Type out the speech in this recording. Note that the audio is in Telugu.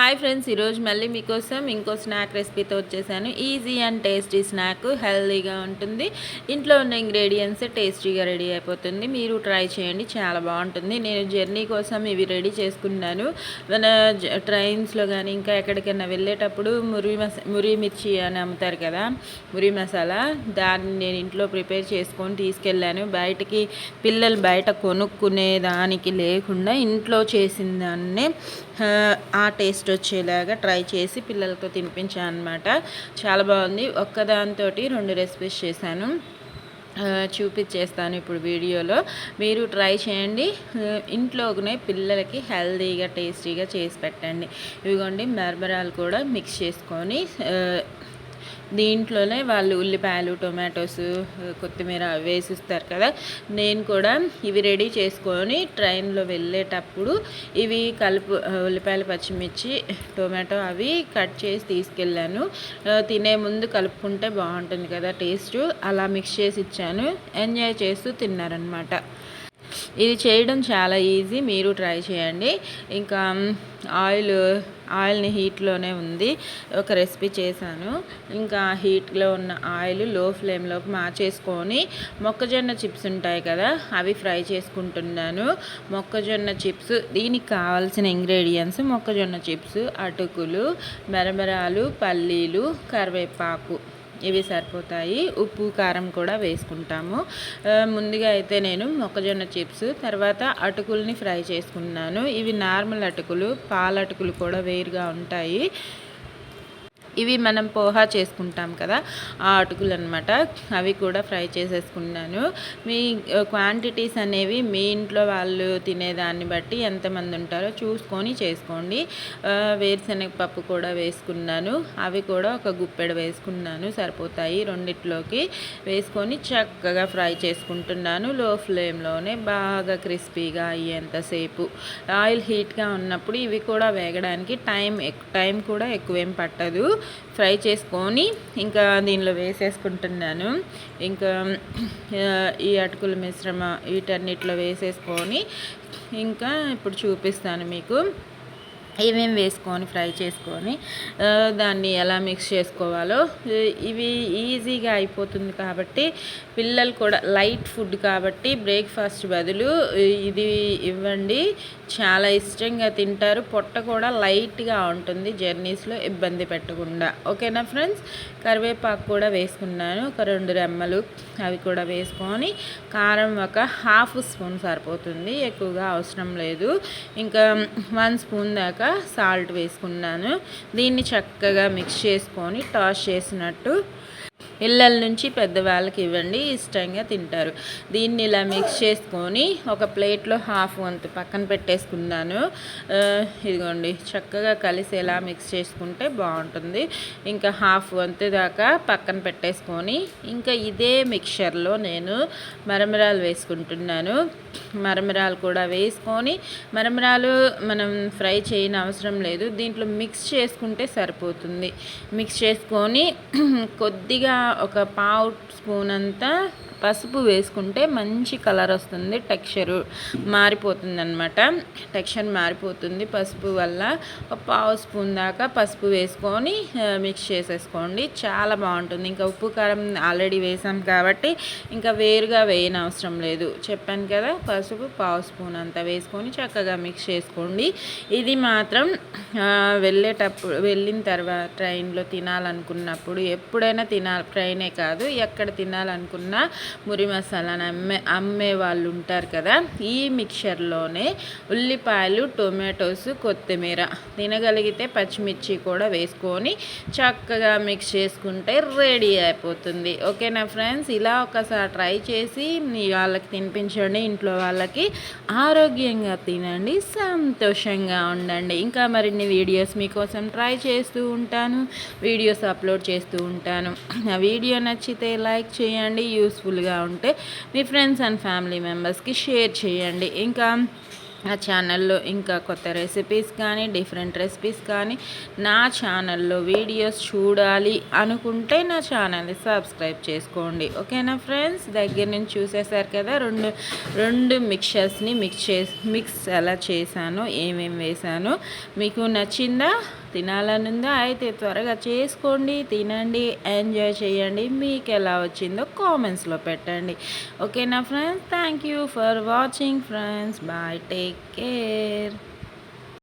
హాయ్ ఫ్రెండ్స్ ఈరోజు మళ్ళీ మీకోసం ఇంకో స్నాక్ రెసిపీతో వచ్చేసాను. ఈజీ అండ్ టేస్టీ స్నాక్ హెల్తీగా ఉంటుంది. ఇంట్లో ఉన్న ఇంగ్రీడియంట్స్ టేస్టీగా రెడీ అయిపోతుంది. మీరు ట్రై చేయండి చాలా బాగుంటుంది. నేను జర్నీ కోసం ఇవి రెడీ చేసుకున్నాను. మన ట్రైన్స్లో కానీ ఇంకా ఎక్కడికైనా వెళ్ళేటప్పుడు మురి మసా మురి మిర్చి అని అమ్ముతారు కదా మురి మసాలా దాన్ని నేను ఇంట్లో ప్రిపేర్ చేసుకొని తీసుకెళ్ళాను. బయటికి పిల్లలు బయట కొనుక్కునే దానికి లేకుండా ఇంట్లో చేసిన దాన్నే ఆ టేస్ట్ వచ్చేలాగా ట్రై చేసి పిల్లలతో తినిపించాను అనమాట చాలా బాగుంది. ఒక్కదానితో రెండు రెసిపీస్ చేశాను. చూపించేస్తాను ఇప్పుడు వీడియోలో. మీరు ట్రై చేయండి. ఇంట్లోనే పిల్లలకి హెల్తీగా టేస్టీగా చేసి పెట్టండి. ఇవిగోండి మెరమరాలు కూడా మిక్స్ చేసుకొని దీంట్లోనే వాళ్ళు ఉల్లిపాయలు టొమాటోస్ కొత్తిమీర వేసిస్తారు కదా. నేను కూడా ఇవి రెడీ చేసుకొని ట్రైన్లో వెళ్ళేటప్పుడు ఇవి కలుపు ఉల్లిపాయలు పచ్చిమిర్చి టొమాటో అవి కట్ చేసి తీసుకెళ్ళాను. తినే ముందు కలుపుకుంటే బాగుంటుంది కదా టేస్ట్. అలా మిక్స్ చేసి ఇచ్చాను. ఎంజాయ్ చేస్తూ తిన్నారనమాట ఇది చేయడం చాలా ఈజీ మీరు ట్రై చేయండి. ఇంకా ఆయిల్ ఆయిల్ని హీట్లోనే ఉంది. ఒక రెసిపీ చేశాను. ఇంకా హీట్లో ఉన్న ఆయిల్లో ఫ్లేమ్లోకి మార్చేసుకొని మొక్కజొన్న చిప్స్ ఉంటాయి కదా అవి ఫ్రై చేసుకుంటున్నాను. మొక్కజొన్న చిప్స్ దీనికి కావాల్సిన ఇంగ్రీడియంట్స్ మొక్కజొన్న చిప్స్ అటుకులు మెరమెరాలు పల్లీలు కరివేపాకు. ఇవి సరిపోతాయి. ఉప్పు కారం కూడా వేసుకుంటాము. ముందుగా అయితే నేను మొక్కజొన్న చిప్స్ తర్వాత అటుకుల్ని ఫ్రై చేసుకున్నాను. ఇవి నార్మల్ అటుకులు పాల అటుకులు కూడా వేరుగా ఉంటాయి. ఇవి మనం పోహా చేసుకుంటాం కదా ఆ అటుకులు అనమాట అవి కూడా ఫ్రై చేసేసుకున్నాను. మీ క్వాంటిటీస్ అనేవి మీ ఇంట్లో వాళ్ళు తినేదాన్ని బట్టి ఎంతమంది ఉంటారో చూసుకొని చేసుకోండి. వేరుశనగ పప్పు కూడా వేసుకున్నాను. అవి కూడా ఒక గుప్పెడ వేసుకున్నాను సరిపోతాయి రెండిట్లోకి. వేసుకొని చక్కగా ఫ్రై చేసుకుంటున్నాను. లో ఫ్లేమ్లోనే బాగా క్రిస్పీగా అయ్యేంతసేపు ఆయిల్ హీట్గా ఉన్నప్పుడు ఇవి కూడా వేగడానికి టైం టైం కూడా ఎక్కువేం పట్టదు. ఫ్రై చేసుకొని ఇంకా దీనిలో వేసేసుకుంటున్నాను. ఇంకా ఈ అటుకుల మిశ్రమ వీటన్నిటిలో వేసేసుకొని ఇంకా ఇప్పుడు చూపిస్తాను మీకు. ఏమేమి వేసుకొని ఫ్రై చేసుకొని దాన్ని ఎలా మిక్స్ చేసుకోవాలో ఇవి ఈజీగా అయిపోతుంది కాబట్టి పిల్లలు కూడా లైట్ ఫుడ్ కాబట్టి బ్రేక్ఫాస్ట్ బదులు ఇది ఇవ్వండి. చాలా ఇష్టంగా తింటారు. పొట్ట కూడా లైట్గా ఉంటుంది. జర్నీస్లో ఇబ్బంది పెట్టకుండా. ఓకేనా ఫ్రెండ్స్? కరివేపాకు కూడా వేసుకున్నాను. ఒక రెండు రెమ్మలు అవి కూడా వేసుకొని కారం ఒక హాఫ్ స్పూన్ సరిపోతుంది. ఎక్కువగా అవసరం లేదు. ఇంకా వన్ స్పూన్ దాకా సాల్ట్ వేసుకున్నాను. దీన్ని చక్కగా మిక్స్ చేసుకొని టాస్ చేసినట్టు ఇళ్ళల నుంచి పెద్దవాళ్ళకి ఇవ్వండి ఇష్టంగా తింటారు. దీన్ని ఇలా మిక్స్ చేసుకొని ఒక ప్లేట్లో హాఫ్ వంతు పక్కన పెట్టేసుకున్నాను. ఇదిగోండి చక్కగా కలిసి ఎలా మిక్స్ చేసుకుంటే బాగుంటుంది. ఇంకా హాఫ్ వంతు దాకా పక్కన పెట్టేసుకొని ఇంకా ఇదే మిక్చర్లో నేను మరమరాలు వేసుకుంటున్నాను. మరమరాలు కూడా వేసుకొని మరమరాలు మనం ఫ్రై చేయని అవసరం లేదు. దీంట్లో మిక్స్ చేసుకుంటే సరిపోతుంది. మిక్స్ చేసుకొని కొద్దిగా ఒక పావు స్పూన్ అంతా పసుపు వేసుకుంటే మంచి కలర్ వస్తుంది టెక్స్చరు మారిపోతుంది అనమాట టెక్స్చర్ మారిపోతుంది పసుపు వల్ల. ఒక పావు స్పూన్ దాకా పసుపు వేసుకొని మిక్స్ చేసేసుకోండి. చాలా బాగుంటుంది. ఇంకా ఉప్పు కారం ఆల్రెడీ వేసాం కాబట్టి ఇంకా వేరుగా వేయని అవసరం లేదు. చెప్పాను కదా పసుపు పావు స్పూన్ అంతా వేసుకొని చక్కగా మిక్స్ చేసుకోండి. ఇది మాత్రం వెళ్ళేటప్పుడు వెళ్ళిన తర్వాత ట్రైన్లో తినాలనుకున్నప్పుడు ఎప్పుడైనా తినాలి ట్రైనే కాదు ఎక్కడ తినాలనుకున్నా మురి మసాలాని అమ్మే అమ్మే వాళ్ళు ఉంటారు కదా ఈ మిక్చర్లోనే ఉల్లిపాయలు టొమాటోస్ కొత్తిమీర తినగలిగితే పచ్చిమిర్చి కూడా వేసుకొని చక్కగా మిక్స్ చేసుకుంటే రెడీ అయిపోతుంది. ఓకేనా ఫ్రెండ్స్ ఇలా ఒకసారి ట్రై చేసి మీ వాళ్ళకి తినిపించండి ఇంట్లో వాళ్ళకి ఆరోగ్యంగా తినండి సంతోషంగా ఉండండి. ఇంకా మరిన్ని వీడియోస్ మీకోసం ట్రై చేస్తూ ఉంటాను వీడియోస్ అప్లోడ్ చేస్తూ ఉంటాను. ఆ వీడియో నచ్చితే లైక్ చేయండి యూస్ఫుల్ యూస్ఫుల్గా ఉంటే మీ ఫ్రెండ్స్ అండ్ ఫ్యామిలీ మెంబర్స్కి షేర్ చేయండి. ఇంకా ఆ ఛానల్లో ఇంకా కొత్త రెసిపీస్ కానీ డిఫరెంట్ రెసిపీస్ కానీ నా ఛానల్లో వీడియోస్ చూడాలి అనుకుంటే నా ఛానల్ని సబ్స్క్రైబ్ చేసుకోండి. ఓకేనా ఫ్రెండ్స్ దగ్గర నుంచి చూసేసారు కదా రెండు రెండు మిక్చర్స్ని మిక్స్ చేసి మిక్స్ ఎలా చేశాను ఏమేమి వేసాను మీకు నచ్చిందా? తినాలనుందా అయితే త్వరగా చేసుకోండి తినండి ఎంజాయ్ చేయండి. మీకు ఎలా వచ్చిందో కామెంట్స్లో పెట్టండి. ఓకేనా friends? Thank you for watching friends. Bye take care.